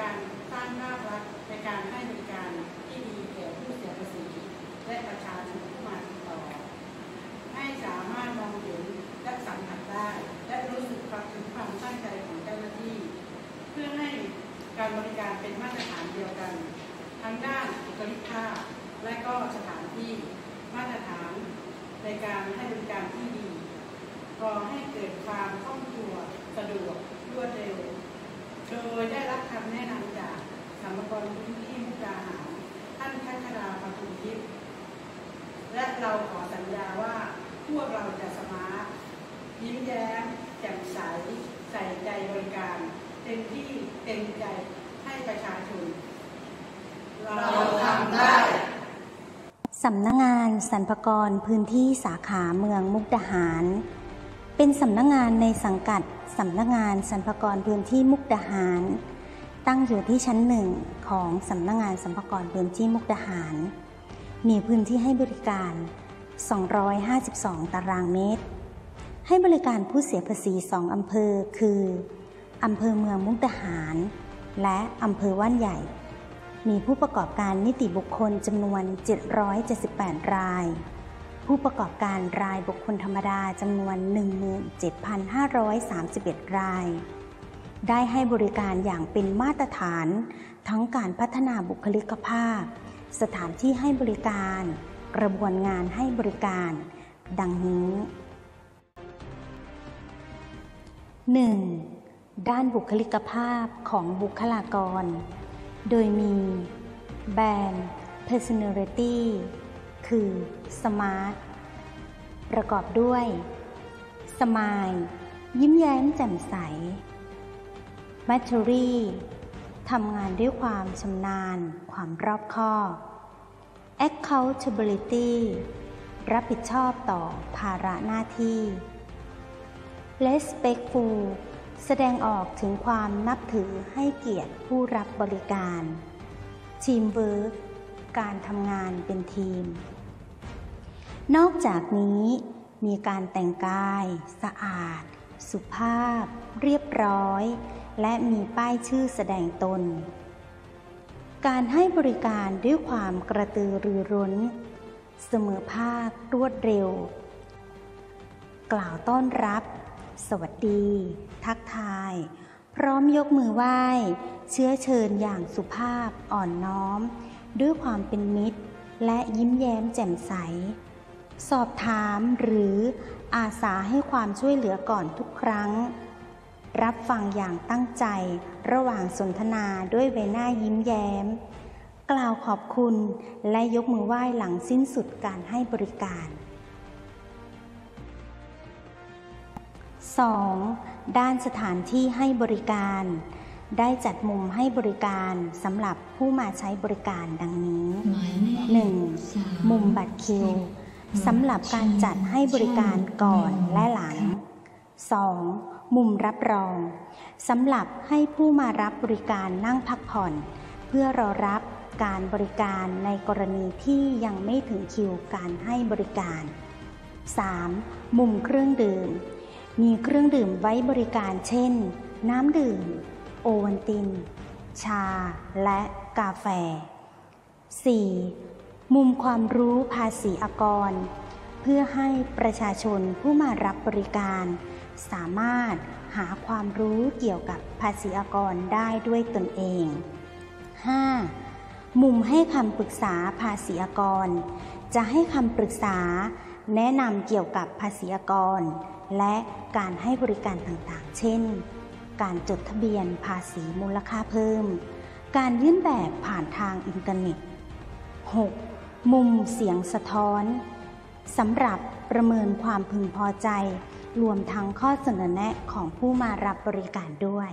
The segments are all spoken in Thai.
การสร้างภาพลักษณ์ในการให้บริการที่ดีแก่ผู้เสียภาษีและประชาชนผู้มาติดต่อ ให้สามารถมองเห็นและสัมผัสได้ และรู้สึกความถึงความตั้งใจของเจ้าหน้าที่ เพื่อให้การบริการเป็นมาตรฐานเดียวกัน ทั้งด้านบุคลิกภาพและก็สถานที่มาตรฐานในการให้บริการที่ดีก่อให้เกิดความคล่องตัวสะดวกรวดเร็ว โดยได้รับคำแนะนำจากสัมภาระพื้นที่มุกดาหารท่านพัชราปทุมทิพย์และ เราขอสัญญาว่า พวกเราจะสมาร์ทยิ้มแย้มแจ่มใส ใส่ใจบริการ เต็มที่เต็มใจให้ประชาชน เราทำได้สำนักงงานสรรพากรพื้นที่สาขาเมืองมุกดาหาร เป็นสำนักงงานในสังกัดสำนักงงานสรรพากรพื้นที่มุกดาหาร ตั้งอยู่ที่ชั้นหนึ่งของสำนักงานสรรพากรพื้นที่มุกดาหาร มีพื้นที่ให้บริการ 252 ตารางเมตร ให้บริการผู้เสียภาษี 2 อำเภอ คืออำเภอเมืองมุกดาหาร และอำเภอว่านใหญ่ มีผู้ประกอบการนิติบุคคลจำนวน 778 ราย ผู้ประกอบการรายบุคคลธรรมดาจำนวน 17,531 ราย ได้ให้บริการอย่างเป็นมาตรฐาน ทั้งการพัฒนาบุคลิกภาพ สถานที่ให้บริการ กระบวนงานให้บริการ ดังนี้ 1. ด้านบุคลิกภาพของบุคลากร โดยมีแบรนด์ personality คือ smart ประกอบด้วย smile ยิ้มแย้มแจ่มใส battery ทำงานด้วยความชำนาญ ความรอบคอบ accountability รับผิดชอบต่อภาระหน้าที่ respectful แสดงออกถึงความนับถือให้เกียรติผู้รับบริการ teamwork การทำงานเป็นทีม นอกจากนี้มีการแต่งกาย สะอาด สุภาพ เรียบร้อย และมีป้ายชื่อแสดงตน การให้บริการด้วยความกระตือรือร้น เสมอภาครวดเร็ว กล่าวต้อนรับ สวัสดี ทักทาย พร้อมยกมือไหว้ เชื้อเชิญอย่างสุภาพอ่อนน้อม ด้วยความเป็นมิตร และยิ้มแย้มแจ่มใส สอบถามหรืออาสาให้ความช่วยเหลือก่อนทุกครั้ง รับฟังอย่างตั้งใจ ระหว่างสนทนาด้วยใบหน้ายิ้มแย้ม กล่าวขอบคุณและยกมือไหว้หลังสิ้นสุดการให้บริการ 2. ด้านสถานที่ให้บริการ ได้จัดมุมให้บริการสำหรับผู้มาใช้บริการดังนี้ 1. มุมบัตรคิวสำหรับการจัดให้บริการก่อนและหลัง 2. มุมรับรองสำหรับให้ผู้มารับบริการนั่งพักผ่อน เพื่อรอรับการบริการในกรณีที่ยังไม่ถึงคิวการให้บริการ 3. มุมเครื่องดื่ม มีเครื่องดื่มไว้บริการเช่น น้ำดื่ม โอวัลติน ชา และกาแฟ 4. มุมความรู้ภาษีอากร เพื่อให้ประชาชนผู้มารับบริการ สามารถหาความรู้เกี่ยวกับภาษีอากรได้ด้วยตนเอง 5. มุมให้คำปรึกษาภาษีอากร จะให้คำปรึกษา แนะนำเกี่ยวกับภาษีอากร และการให้บริการต่างๆ เช่น การจดทะเบียนภาษีมูลค่าเพิ่ม การยื่นแบบผ่านทางอินเทอร์เน็ต 6. มุมเสียงสะท้อนสำหรับประเมินความพึงพอใจ รวมทั้งข้อเสนอแนะของผู้มารับบริการด้วย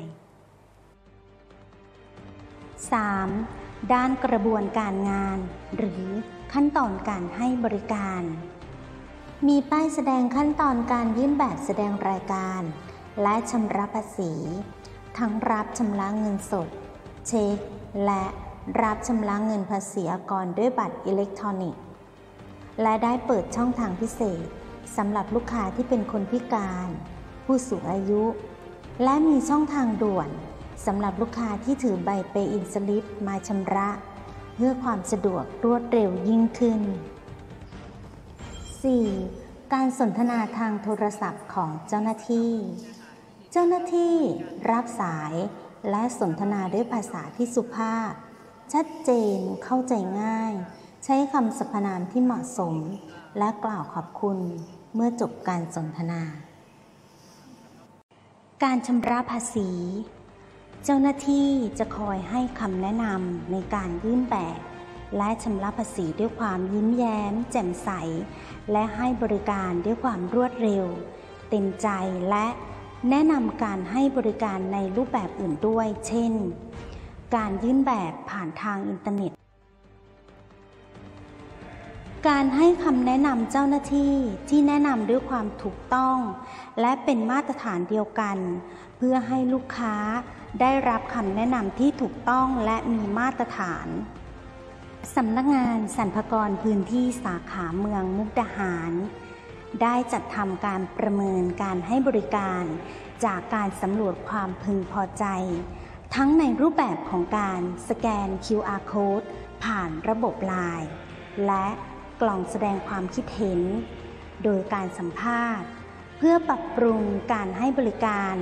3. ด้านกระบวนการงาน หรือขั้นตอนการให้บริการ มีป้ายแสดงขั้นตอนการยื่นแบบแสดงรายการ และชำระภาษี ทั้งรับชำระเงินสด เช็ค และรับชำระเงินภาษีอากรด้วยบัตรอิเล็กทรอนิกส์ และได้เปิดช่องทางพิเศษ สำหรับลูกค้าที่เป็นคนพิการ ผู้สูงอายุ และมีช่องทางด่วนสำหรับลูกค้าที่ถือใบเปอินสลิปมาชำระ เพื่อความสะดวกรวดเร็วยิ่งขึ้น 4. การสนทนาทางโทรศัพท์ของเจ้าหน้าที่ เจ้าหน้าที่รับสายและสนทนาด้วยภาษาที่สุภาพ ชัดเจนเข้าใจง่าย ใช้คำสรรพนามที่เหมาะสม และกล่าวขอบคุณ เมื่อจบการสนทนา การชำระภาษี เจ้าหน้าที่จะคอยให้คำแนะนำในการยื่นแบบ และชำระภาษีด้วยความยิ้มแย้ม แจ่มใส และให้บริการด้วยความรวดเร็ว เต็มใจและแนะนำการให้บริการในรูปแบบอื่นด้วย เช่น การยื่นแบบผ่านทางอินเทอร์เน็ต การให้คำแนะนำเจ้าหน้าที่ที่แนะนำด้วยความถูกต้อง และเป็นมาตรฐานเดียวกัน เพื่อให้ลูกค้าได้รับคำแนะนำที่ถูกต้องและมีมาตรฐานสำนักงานสรรพากรพื้นที่สาขาเมืองมุกดาหาร ได้จัดทำการประเมินการให้บริการ จากการสำรวจความพึงพอใจ ทั้งในรูปแบบของการสแกน QR code ผ่านระบบไลน์และ กล่องแสดงความคิดเห็น โดยการสัมภาษณ์ เพื่อปรับปรุงการให้บริการ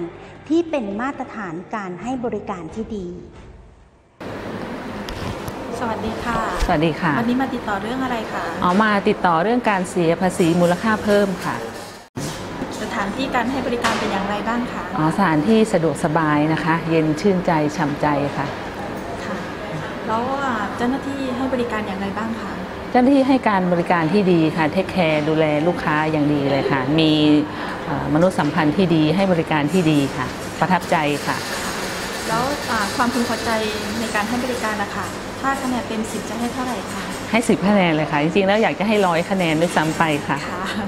ที่เป็นมาตรฐานการให้บริการที่ดี สวัสดีค่ะ สวัสดีค่ะ วันนี้มาติดต่อเรื่องอะไรคะอ๋อมาติดต่อเรื่องการเสียภาษีมูลค่าเพิ่มค่ะ สถานที่การให้บริการเป็นอย่างไรบ้างคะอ๋อสถานที่สะดวกสบายนะคะ เย็นชื่นใจฉ่ำใจค่ะ ค่ะ แล้วอ่าเจ้าหน้าที่ให้บริการอย่างไรบ้างคะ เจ้าหน้าที่ให้การบริการที่ดีค่ะเทคแคร์ดูแลลูกค้าอย่างดีเลยค่ะ มีเอ่อมนุษยสัมพันธ์ที่ดีให้บริการที่ดีค่ะ ประทับใจค่ะ แล้วอ่าความพึงพอใจในการให้บริการนะคะถ้าคะแนนเต็มสิบจะให้เท่าไหร่คะให้สิบคะแนนเลยค่ะ จริงๆแล้วอยากจะให้ร้อยคะแนนด้วยซ้ำไปค่ะค่ะ